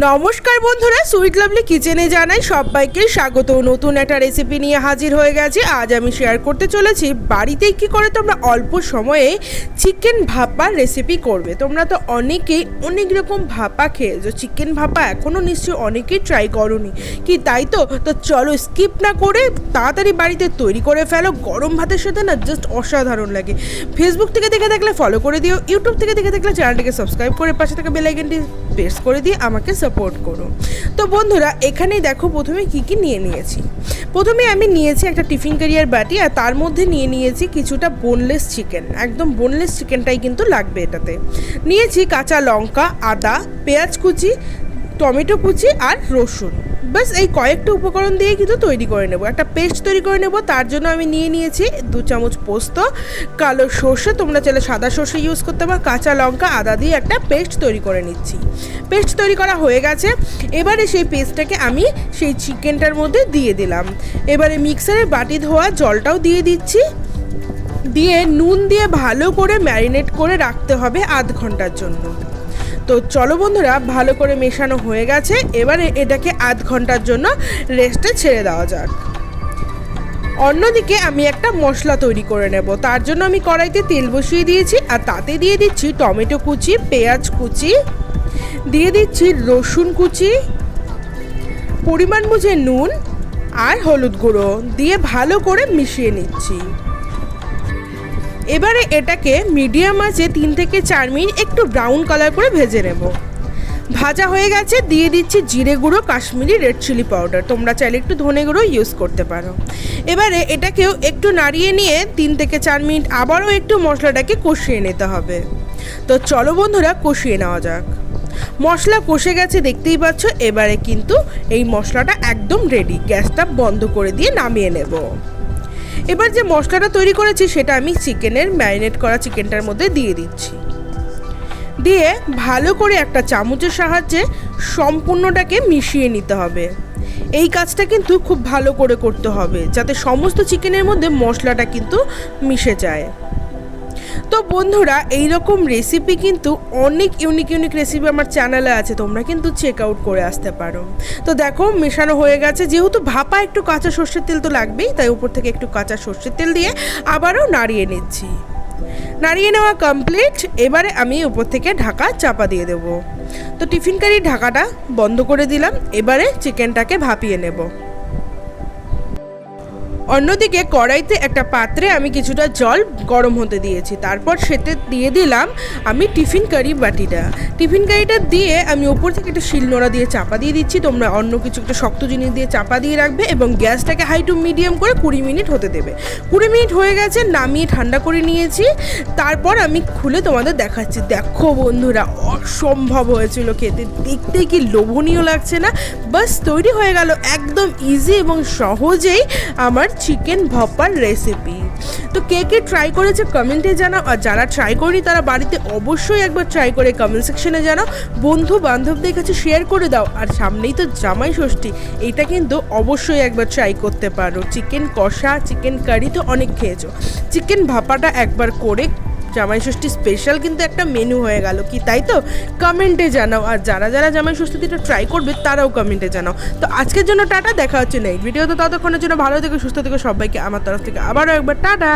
নমস্কার বন্ধুরা, sweet lovely কিচেনে জানাই সবাইকে স্বাগত। নতুন একটা রেসিপি নিয়ে হাজির হয়ে গেছি। আজ আমি শেয়ার করতে চলেছি, বাড়িতেই কি করে তোমরা অল্প সময়ে চিকেন ভাপা রেসিপি করবে? তোমরা তো অনেকেই অনেক রকম ভাপা খেয়েছো। চিকেন ভাপা এখনও নিশ্চয়ই অনেকেই ট্রাই করনি। কি তাই তো? তো চলো স্কিপ না করে তাড়াতাড়ি বাড়িতে তৈরি করে ফেলো। গরম ভাতের সাথে না জাস্ট অসাধারণ লাগে। ফেসবুক থেকে দেখে দেখলে ফলো করে দিও ইউটিউব থেকে দেখে দেখলে চ্যানেলটিকে সাবস্ক্রাইব করে পাশে থাকা বেলাইকনটি প্রেস করে দিয়ে আমাকে সাপোর্ট করো। তো বন্ধুরা, এখানেই দেখো প্রথমে কি কি নিয়ে নিয়েছি। প্রথমে আমি নিয়েছি একটা টিফিন ক্যারিয়ার বাটি আর তার মধ্যে নিয়ে নিয়েছি কিছুটা বোনলেস চিকেন একদম বোনলেস চিকেনটাই কিন্তু লাগবে এটাতে। নিয়েছি কাঁচা লঙ্কা, আদা, পেঁয়াজ কুচি, টমেটো কুচি আর রসুন। বাস এই কয়েকটা উপকরণ দিয়ে কিন্তু তৈরি করে নেব। একটা পেস্ট তৈরি করে নেব, তার জন্য আমি নিয়ে নিয়েছি দু চামচ পোস্ত, কালো সর্ষে, তোমরা চাইলে সাদা সর্ষে ইউজ করতে পারো, কাঁচা লঙ্কা, আদা দিয়ে একটা পেস্ট তৈরি করে নিচ্ছি। পেস্ট তৈরি করা হয়ে গেছে, এবারে সেই পেস্টটাকে আমি সেই চিকেনটার মধ্যে দিয়ে দিলাম। এবারে মিক্সারে বাটি ধোয়া জলটাও দিয়ে দিচ্ছি। দিয়ে নুন দিয়ে ভালো করে ম্যারিনেট করে রাখতে হবে আধ ঘণ্টার জন্য। তো চলো বন্ধুরা, ভালো করে মেশানো হয়ে গেছে। এবারে এটাকে আধ ঘণ্টার জন্য রেস্টে ছেড়ে দেওয়া যাক। অন্যদিকে আমি একটা মশলা তৈরি করে নেব। তার জন্য আমি কড়াইতে তেল বসিয়ে দিয়েছি আর তাতে দিয়ে দিচ্ছি টমেটো কুচি, পেঁয়াজ কুচি, দিয়ে দিচ্ছি রসুন কুচি, পরিমাণ বুঝে নুন আর হলুদ গুঁড়ো দিয়ে ভালো করে মিশিয়ে নিচ্ছি। এবারে এটাকে মিডিয়াম আঁচে তিন থেকে চার মিনিট একটু ব্রাউন কালার করে ভেজে নেব। ভাজা হয়ে গেছে, দিয়ে দিচ্ছি জিরে গুঁড়ো, কাশ্মীরি রেড চিলি পাউডার। তোমরা চাইলে একটু ধনে গুঁড়ো ইউজ করতে পারো। এবারে এটাকেও একটু নাড়িয়ে নিয়ে তিন থেকে চার মিনিট আবারও একটু মশলাটাকে কষিয়ে নিতে হবে। তো চলো বন্ধুরা, কষিয়ে নেওয়া যাক। মশলা কষে গেছে, দেখতেই পাচ্ছ, এবারে কিন্তু এই মশলাটা একদম রেডি গ্যাসটা বন্ধ করে দিয়ে নামিয়ে নেব। এবার যে মশলাটা তৈরি করেছি সেটা আমি চিকেনের ম্যারিনেট করা চিকেনটার মধ্যে দিয়ে দিচ্ছি। দিয়ে ভালো করে একটা চামচের সাহায্যে সম্পূর্ণটাকে মিশিয়ে নিতে হবে। এই কাজটা কিন্তু খুব ভালো করে করতে হবে, যাতে সমস্ত চিকেনের মধ্যে মশলাটা কিন্তু মিশে যায়। তো বন্ধুরা এই রকম রেসিপি কিন্তু অনেক ইউনিক ইউনিক রেসিপি আমার চ্যানেলে আছে, তোমরা কিন্তু চেক আউট করে আসতে পারো। তো দেখো, মেশানো হয়ে গেছে, যেহেতু ভাপা একটু কাঁচা সর্ষের তেল তো লাগবেই, তাই উপর থেকে একটু কাঁচা সর্ষের তেল দিয়ে আবারও নাড়িয়ে নিচ্ছি। নাড়িয়ে নেওয়া কমপ্লিট এবারে আমি উপর থেকে ঢাকা চাপা দিয়ে দেবো। তো টিফিন কারির ঢাকাটা বন্ধ করে দিলাম, এবারে চিকেনটাকে ভাপিয়ে নেব। অন্যদিকে কড়াইতে একটা পাত্রে আমি কিছুটা জল গরম হতে দিয়েছি। তারপর সেতে দিয়ে দিলাম আমি টিফিন কারি বাটিটা। টিফিন কারিটা দিয়ে আমি ওপর থেকে একটা শিলনোড়া দিয়ে চাপা দিয়ে দিচ্ছি। তোমরা অন্য কিছু একটা শক্ত জিনিস দিয়ে চাপা দিয়ে রাখবে এবং গ্যাসটাকে হাই টু মিডিয়াম করে কুড়ি মিনিট হতে দেবে। কুড়ি মিনিট হয়ে গেছে, নামিয়ে ঠান্ডা করে নিয়েছি। তারপর আমি খুলে তোমাদের দেখাচ্ছি। দেখো বন্ধুরা, অসম্ভব হয়েছিল খেতে। দেখতে কি লোভনীয় লাগছে না? বাস তৈরি হয়ে গেল একদম ইজি এবং সহজেই আমার চিকেন ভপার রেসিপি তো কে কে ট্রাই করেছে কমেন্টে জানাও। আর যারা ট্রাই করি তারা বাড়িতে অবশ্যই একবার ট্রাই করে কমেন্ট সেকশনে জানাও। বন্ধু বান্ধবদের কাছে শেয়ার করে দাও। আর সামনেই তো জামাই ষষ্ঠী, এটা কিন্তু অবশ্যই একবার ট্রাই করতে পারো। চিকেন কষা, চিকেন কারি তো অনেক খেয়েছো। চিকেন ভাপাটা একবার করে জামাই ষষ্ঠী স্পেশাল কিন্তু একটা মেনু হয়ে গেল। কি তাই তো? কমেন্টে জানাও। আর যারা যারা জামাই ষষ্ঠীটা ট্রাই করবে, তারাও কমেন্টে জানাও। তো আজকের জন্য টাটা, দেখা হচ্ছে নেই ভিডিও তো। ততক্ষণের জন্য ভালো থেকে, সুস্থ থেকে সবাইকে। আমার তরফ থেকে আবারও একবার টাটা।